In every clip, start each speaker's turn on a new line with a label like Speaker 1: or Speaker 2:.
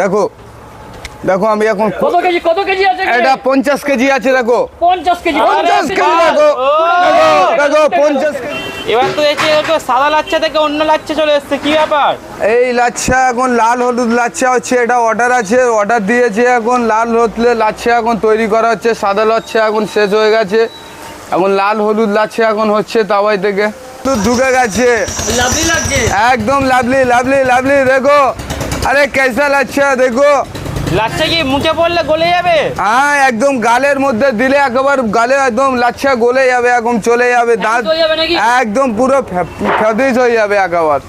Speaker 1: দেখো দেখো আমি এখন
Speaker 2: কত কেজি কত কেজি আছে
Speaker 1: এটা পঞ্চাশ কেজি আছে দেখো।
Speaker 2: পঞ্চাশ কেজি
Speaker 1: পঞ্চাশ কেজি দেখো দেখো দেখো পঞ্চাশ কেজি।
Speaker 3: এবার তো এসে একটু সাদা লাচ্ছা থেকে অন্য লাচ্ছা চলে এসছে কি ব্যাপার?
Speaker 1: এই লাচ্ছা এখন লাল হলুদ লাচ্ছা হচ্ছে এটা অর্ডার আছে অর্ডার দিয়েছে এখন লাল হলুদ লাচ্ছা এখন তৈরি করা হচ্ছে সাদা লাচ্ছা এখন শেষ হয়ে গেছে এখন লাল হলুদ লাচ্ছা এখন হচ্ছে তাওয়াই থেকে। তো ঢুকে গেছে।
Speaker 2: লাভলি লাগছে।
Speaker 1: একদম লাভলি লাভলি লাভলি দেখো। আরে কেসা লাচ্ছা দেখো।
Speaker 3: লাচ্ছা কি মুখে পড়লে গলে যাবে?
Speaker 1: হ্যাঁ একদম গালের মধ্যে দিলে একবার গালে একদম লাচ্ছা গলে যাবে একদম চলে যাবে দাঁত
Speaker 2: হয়ে নাকি?
Speaker 1: একদম পুরো ফেদিস হয়ে যাবে একবার।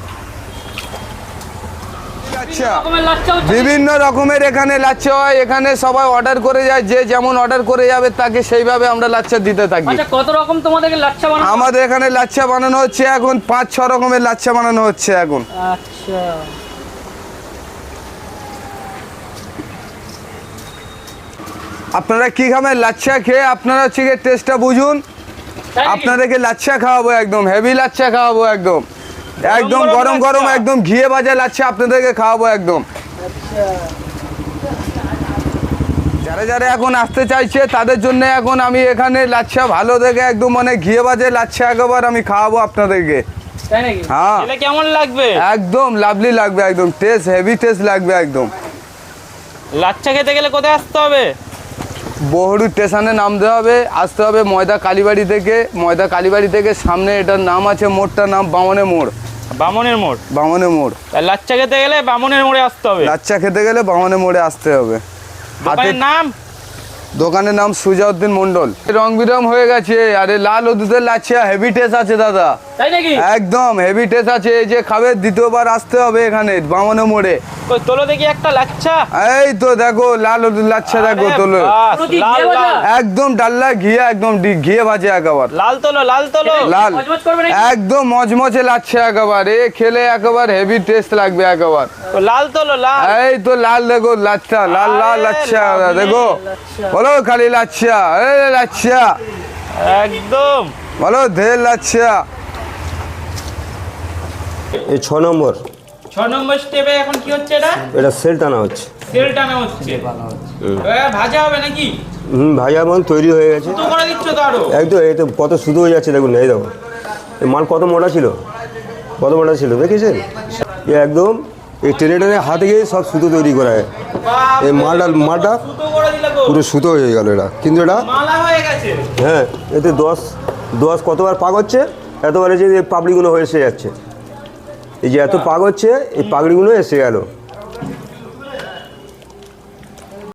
Speaker 1: বিভিন্ন রকমের এখানে লাচ্ছা হয় এখানে সবাই অর্ডার করে যায় যে যেমন অর্ডার করে যাবে তাকে সেইভাবে আমরা লাচ্ছা দিতে থাকি।
Speaker 2: আচ্ছা কত রকম তোমাদেরকে লাচ্চা বানানো
Speaker 1: আমাদের এখানে লাচ্ছা বানানো হচ্ছে এখন পাঁচ ছ রকমের লাচ্ছা বানানো হচ্ছে এখন।
Speaker 2: আচ্ছা।
Speaker 1: আপনারা কি খাবেন লাচ্ছা খেয়ে আপনারা হচ্ছে গিয়ে টেস্টটা বুঝুন। আপনাদেরকে লাচ্ছা খাওয়াবো একদম হেভি লাচ্ছা খাওয়াবো একদম। একদম
Speaker 3: গরম
Speaker 1: গরম একদম ঘিয়ে ভাজা লাচ্ছা আপনাদেরকে খাওয়াবো একদম। যারা যারা এখন আসতে চাইছে তাদের জন্য এখন আমি এখানে লাচ্ছা ভালো দেখে একদম মানে ঘিয়ে ভাজে লাচ্ছা একবার আমি খাওয়াবো আপনাদেরকে। হ্যাঁ।
Speaker 3: কেমন লাগবে?
Speaker 1: একদম লাভলি লাগবে একদম টেস্ট হেভি টেস্ট লাগবে একদম।
Speaker 3: লাচ্ছা খেতে গেলে কোথায় আসতে হবে?
Speaker 1: বহুরু স্টেশনে নামতে হবে আসতে হবে ময়দা কালীবাড়ি থেকে। ময়দা কালীবাড়ি থেকে সামনে এটার নাম আছে মোড়টার নাম বামনে মোড়।
Speaker 3: বামনের মোড়?
Speaker 1: বামনে মোড়।
Speaker 3: লাচ্চা খেতে গেলে বামনের মোড়ে আসতে হবে।
Speaker 1: লাচ্চা খেতে গেলে বামনের মোড়ে আসতে হবে।
Speaker 3: হাতের নাম?
Speaker 1: দোকানের নাম সুজাউদ্দিন মন্ডল রং বিরং হয়ে গেছে আরে লাল ও দুধের লাচ্ছা হেভি টেস্ট আছে দাদা। একদম হেভি টেস্ট আছে এই যে খাবে দ্বিতীয়বার আসতে হবে এখানে বামনে মোড়ে।
Speaker 3: কই তোলো দেখি একটা লাচ্ছা।
Speaker 1: এই তো দেখো লাল ও দুধ লাচ্ছা দেখো তোলো। একদম ডাল্লা ঘিয়ে একদম ঘিয়ে ভাজে একবার।
Speaker 3: লাল তোলো লাল তোলো।
Speaker 1: লাল। একদম মজমজে লাগছে একবার এ খেলে একবার হেভি টেস্ট লাগবে একবার।
Speaker 3: লাল তোলো লাল।
Speaker 1: এই তো লাল দেখো লাচ্ছা লাল লাল লাচ্ছা দেখো। বলো খালি লাচ্ছা এ লাচ্ছা।
Speaker 3: একদম।
Speaker 1: বলো ধের লাচ্ছা।
Speaker 4: এই ছ নম্বর।
Speaker 3: ছ নম্বর স্টেপে এখন কি হচ্ছে এটা?
Speaker 4: এটা সেল টানা হচ্ছে।
Speaker 3: তেল টানা হচ্ছে। ভাজা হবে নাকি?
Speaker 4: হুম ভাজা মাল তৈরি হয়ে গেছে।
Speaker 3: তো করে দিচ্ছ তো আরও।
Speaker 4: একদম এই তো কত শুধু হয়ে যাচ্ছে দেখুন এই দেখো। মাল কত মোটা ছিল? কত মোটা ছিল দেখেছেন? একদম এই টেনে টেনে হাতে গিয়ে সব সুতো তৈরি করা হয় এই মালটা মালটা পুরো সুতো হয়ে গেল এটা। কিন্তু এটা
Speaker 3: হয়ে
Speaker 4: এতে দশ দশ কতবার পাক হচ্ছে? এতবার এতবারে যে এই পাপড়িগুলো হয়ে এসে যাচ্ছে। এই যে এত পাক হচ্ছে এই পাগড়িগুলো এসে গেল।